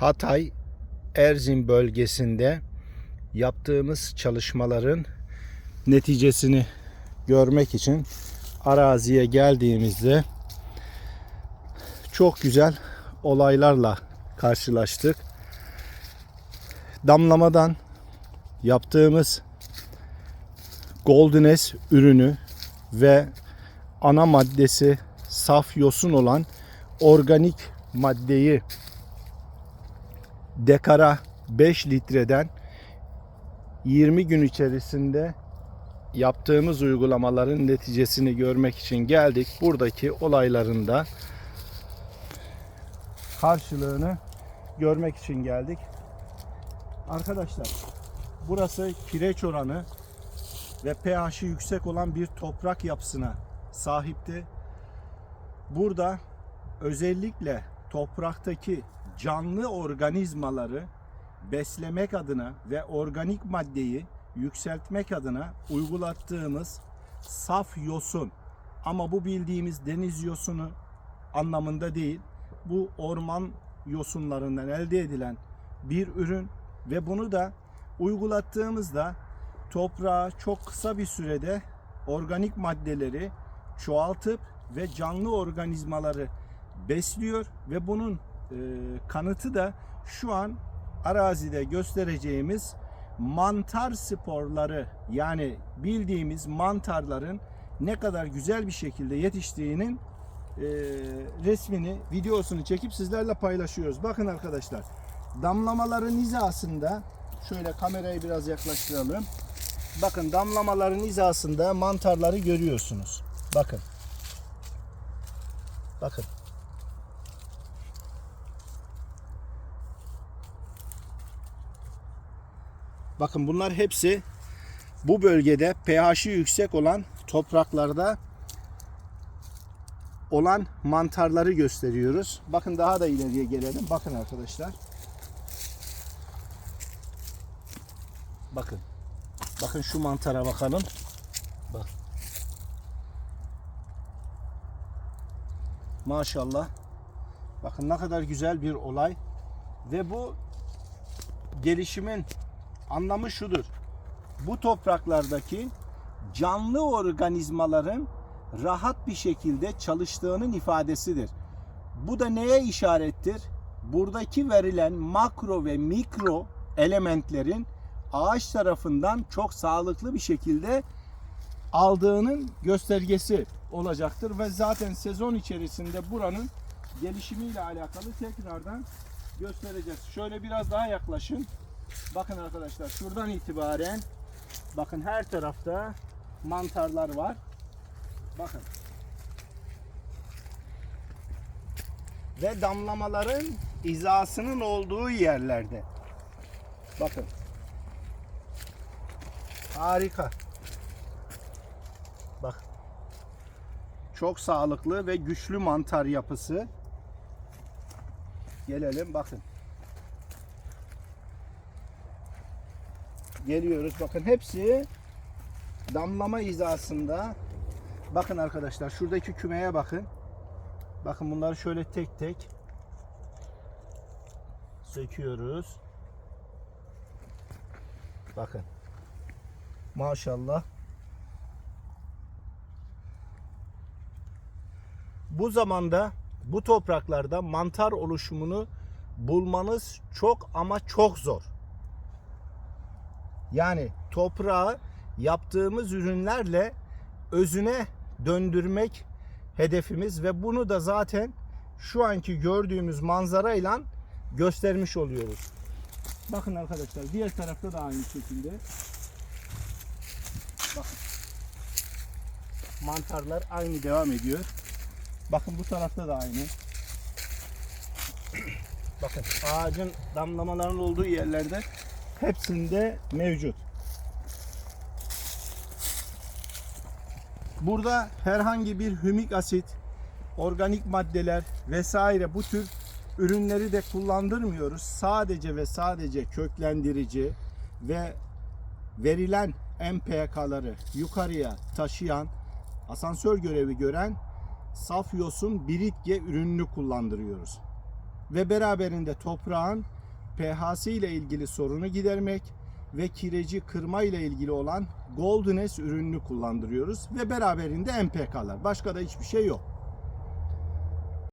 Hatay Erzin bölgesinde yaptığımız çalışmaların neticesini görmek için araziye geldiğimizde çok güzel olaylarla karşılaştık. Damlamadan yaptığımız Goldenes ürünü ve ana maddesi saf yosun olan organik maddeyi dekara 5 litreden 20 gün içerisinde yaptığımız uygulamaların neticesini görmek için geldik. Buradaki olayların da karşılığını görmek için geldik. Arkadaşlar burası kireç oranı ve pH'i yüksek olan bir toprak yapısına sahipti. Burada özellikle topraktaki canlı organizmaları beslemek adına ve organik maddeyi yükseltmek adına uygulattığımız saf yosun ama bu bildiğimiz deniz yosunu anlamında değil. Bu orman yosunlarından elde edilen bir ürün ve bunu da uygulattığımızda toprağa çok kısa bir sürede organik maddeleri çoğaltıp ve canlı organizmaları besliyor ve bunun kanıtı da şu an arazide göstereceğimiz mantar sporları yani bildiğimiz mantarların ne kadar güzel bir şekilde yetiştiğinin e, resmini, videosunu çekip sizlerle paylaşıyoruz. Bakın arkadaşlar, damlamaların hizasında şöyle kamerayı biraz yaklaştıralım. Bakın damlamaların hizasında mantarları görüyorsunuz. Bakın. Bakın. Bakın bunlar hepsi bu bölgede pH'i yüksek olan topraklarda olan mantarları gösteriyoruz. Bakın daha da ileriye gelelim. Bakın arkadaşlar. Bakın. Bakın şu mantara bakalım. Bak. Maşallah. Bakın ne kadar güzel bir olay. Ve bu gelişimin anlamı şudur. Bu topraklardaki canlı organizmaların rahat bir şekilde çalıştığının ifadesidir. Bu da neye işarettir? Buradaki verilen makro ve mikro elementlerin ağaç tarafından çok sağlıklı bir şekilde aldığının göstergesi olacaktır ve zaten sezon içerisinde buranın gelişimiyle alakalı tekrardan göstereceğiz. Şöyle biraz daha yaklaşın. Bakın arkadaşlar şuradan itibaren bakın her tarafta mantarlar var. Bakın. Ve damlamaların izasının olduğu yerlerde. Bakın. Harika. Bak. Çok sağlıklı ve güçlü mantar yapısı. Gelelim bakın. Geliyoruz. Bakın hepsi damlama hizasında. Bakın arkadaşlar şuradaki kümeye bakın. Bakın bunları şöyle tek tek söküyoruz. Bakın. Maşallah. Bu zamanda bu topraklarda mantar oluşumunu bulmanız çok ama çok zor. Yani toprağı yaptığımız ürünlerle özüne döndürmek hedefimiz ve bunu da zaten şu anki gördüğümüz manzarayla göstermiş oluyoruz. Bakın arkadaşlar diğer tarafta da aynı şekilde. Bakın. Mantarlar aynı devam ediyor. Bakın bu tarafta da aynı. Bakın ağacın damlamaların olduğu yerlerde hepsinde mevcut. Burada herhangi bir hümik asit, organik maddeler vesaire bu tür ürünleri de kullandırmıyoruz. Sadece ve sadece köklendirici ve verilen MPK'ları yukarıya taşıyan, asansör görevi gören saf yosun biritge ürününü kullandırıyoruz. ve beraberinde toprağın pH'si ile ilgili sorunu gidermek ve kireci kırma ile ilgili olan Golden S ürününü kullandırıyoruz ve beraberinde MPK'lar. Başka da hiçbir şey yok.